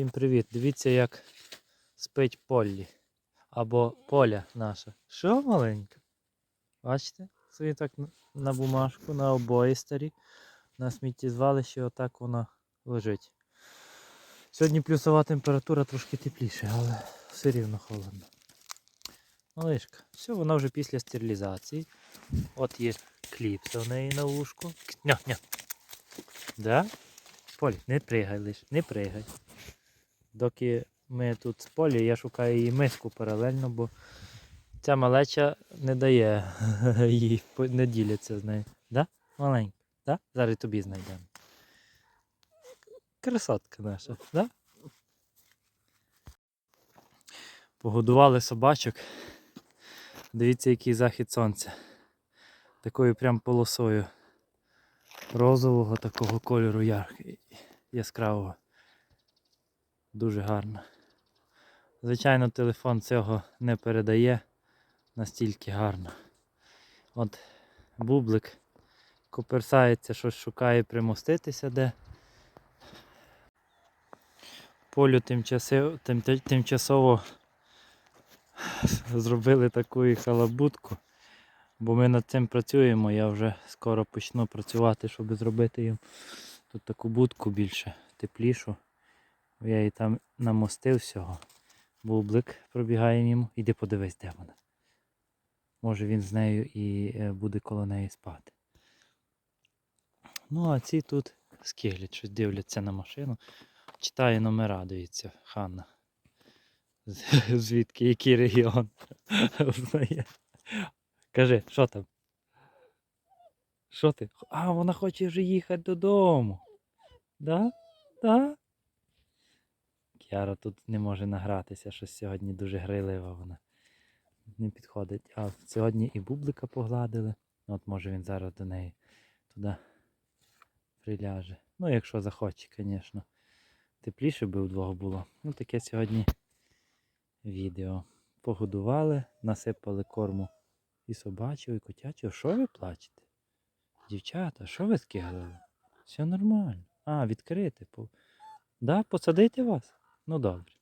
Всім привіт! Дивіться, як спить Поллі. Або поля наша. Що маленька? Бачите? Собі так на- бумажку, на обої старі. На сміттєзвалищі отак вона лежить. Сьогодні плюсова температура трошки тепліше, але все рівно холодно. Малишка. Все, вона вже після стерилізації. От є кліпса в неї на вушку. Ня, ня. Да? Полі, не пригай лиш, не пригай. Доки ми тут з полі, я шукаю її миску паралельно, бо ця малеча не дає їй, не діляться з нею. Да? Маленька, да? Зараз тобі знайдемо. Красотка наша, да? Погодували собачок. Дивіться, який захід сонця. Такою прям полосою розового такого кольору яскравого. Дуже гарно. Звичайно, телефон цього не передає настільки гарно. От бублик коперсається, щось шукає примоститися де. Полю тимчаси- тим, тим- тимчасово зробили таку халабутку. Бо ми над цим працюємо, я вже скоро почну працювати, щоб зробити їм тут таку будку більше теплішу. Я її там намостив всього. Бублик пробігає мимо. Іди подивись, де вона. Може він з нею і е, буде коло неї спати. Ну, а ці тут скиглять, щось дивляться на машину. Читає номера, дивіться, Ханна. Звідки, який регіон. Кажи, що там? Що ти? А, вона хоче вже їхати додому. Да? Да? Кіара тут не може награтися, що сьогодні дуже грайлива вона. Не підходить. А сьогодні і бублика погладили. От може він зараз до неї туди приляже. Ну, якщо захоче, звісно. Тепліше би вдвох було. Ну, таке сьогодні відео. Погодували, насипали корму і собачого, і котячого. Що ви плачете? Дівчата, що ви скиглили? Все нормально. А, відкрити. Да, посадити вас? Ну добре.